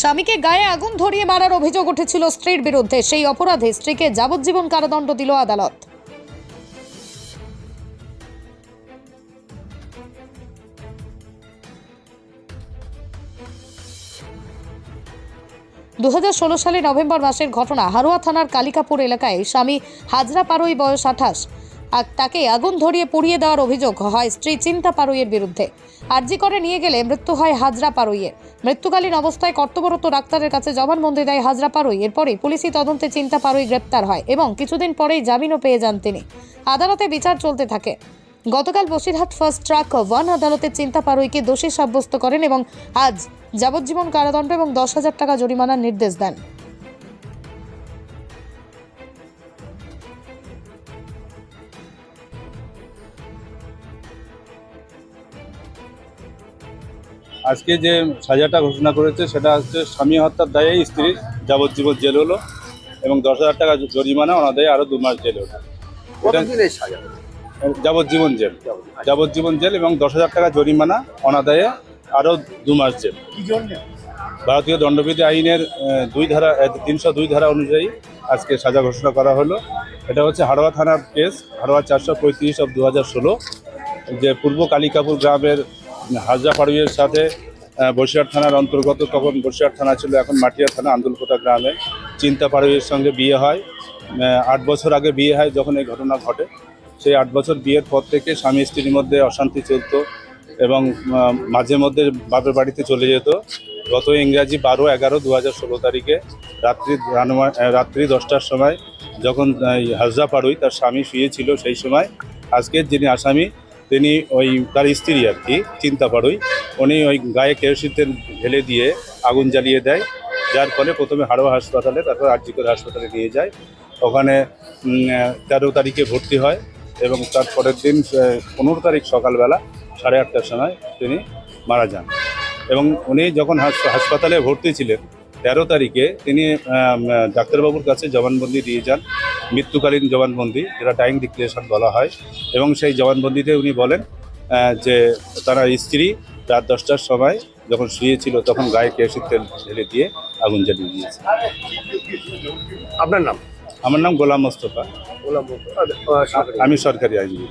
স্বামীকে গায়ে আগুন ধরিয়ে মারার অভিযোগ উঠেছিল স্ত্রীর বিরুদ্ধে। সেই অপরাধে স্ত্রীকে যাবজ্জীবন কারাদণ্ড দিল আদালত। দু হাজার ষোলো সালে নভেম্বর মাসের ঘটনা হারোয়া থানার কালিকাপুর এলাকায় স্বামী হাজরা পারোই বয়স আঠাশ। আর তাকে আগুন ধরিয়ে পুড়িয়ে দেওয়ার অভিযোগ হয় স্ত্রী চিন্তা পারুইয়ের বিরুদ্ধে। আর্জি করে নিয়ে গেলে মৃত্যু হয় হাজরা পারুইয়ের। মৃত্যুকালীন অবস্থায় কর্তব্যরত ডাক্তারের কাছে জবানবন্দি দেয় হাজরা পারুই। এরপরে পুলিশি তদন্তে চিন্তা পারুই গ্রেপ্তার হয় এবং কিছুদিন পরেই জামিনও পেয়ে যান তিনি। আদালতে বিচার চলতে থাকে। গতকাল বসিরহাট ফার্স্ট ট্রাক ওয়ান আদালতের চিন্তা পারুইকে দোষী সাব্যস্ত করেন এবং আজ যাবজ্জীবন কারাদণ্ড এবং দশ হাজার টাকা জরিমানার নির্দেশ দেন। আজকে যে সাজাটা ঘোষণা করেছে সেটা হচ্ছে স্বামী হত্যার দায়ে স্ত্রী যাবজ্জীবন জেল হলো এবং দশ হাজার টাকা জরিমানা ওনাদের আরও দু মাস জেল হলো। যাবজ্জীবন জেল। যাবজ্জীবন জেল এবং দশ হাজার টাকা জরিমানা অনাদায়ে আরও দু মাস জেল। ভারতীয় দণ্ডবিধি আইনের দুই ধারা তিনশো দুই ধারা অনুযায়ী আজকে সাজা ঘোষণা করা হলো। এটা হচ্ছে হাড়োয়া থানার কেস হাড়োয়া চারশো পঁয়ত্রিশ অফ দু হাজার ষোলো যে পূর্ব কালিকাপুর গ্রামের হাজরা পাড়ুইয়ের সাথে বসিরহাট থানার অন্তর্গত তখন বসিরহাট থানা ছিল, এখন মাটিয়া থানা, আন্দুলকোটা গ্রামে। চিন্তা পাড়ুইয়ের সঙ্গে বিয়ে হয়। আট বছর আগে বিয়ে হয় যখন এই ঘটনা ঘটে। সেই আট বছর বিয়ের পর থেকে স্বামী স্ত্রীর মধ্যে অশান্তি চলতো এবং মাঝে মধ্যে বাপের বাড়িতে চলে যেত। গত ইংরাজি বারো এগারো দু হাজার ষোলো তারিখে রাত্রি রাত্রি দশটার সময় যখন হাজরা পাড়ুই তার স্বামী শুয়েছিল সেই সময়, আজকের যিনি আসামি তিনি ওই তার স্ত্রী আর কি, চিন্তা পাড়ুই উনি ওই গায়ে কেরোসিন তেল ঢেলে দিয়ে আগুন জ্বালিয়ে দেয়। যার ফলে প্রথমে হাড়োয়া হাসপাতালে, তারপর আরজিকর হাসপাতালে নিয়ে যায়। ওখানে তেরো তারিখে ভর্তি হয় এবং তার পরের দিন পনেরো তারিখ সকালবেলা সাড়ে আটটার সময় তিনি মারা যান। এবং উনি যখন হাস- হাসপাতালে ভর্তি ছিলেন তেরো তারিখে তিনি ডাক্তারবাবুর কাছে জবানবন্দি দিয়ে যান মৃত্যুকালীন জবানবন্দি যেটা ডাইং ডিক্লারেশন বলা হয় এবং সেই জবানবন্দিতে উনি বলেন যে তারা স্ত্রী রাত দশটার সময় যখন শুয়েছিল তখন গায়ে কেরোসিন তেল ঢেলে দিয়ে আগুন জ্বালিয়ে দিয়েছে। আপনার নাম? আমার নাম গোলাম মোস্তফা। গোলাম মোস্তফা। আমি সরকারি আইনজীবী।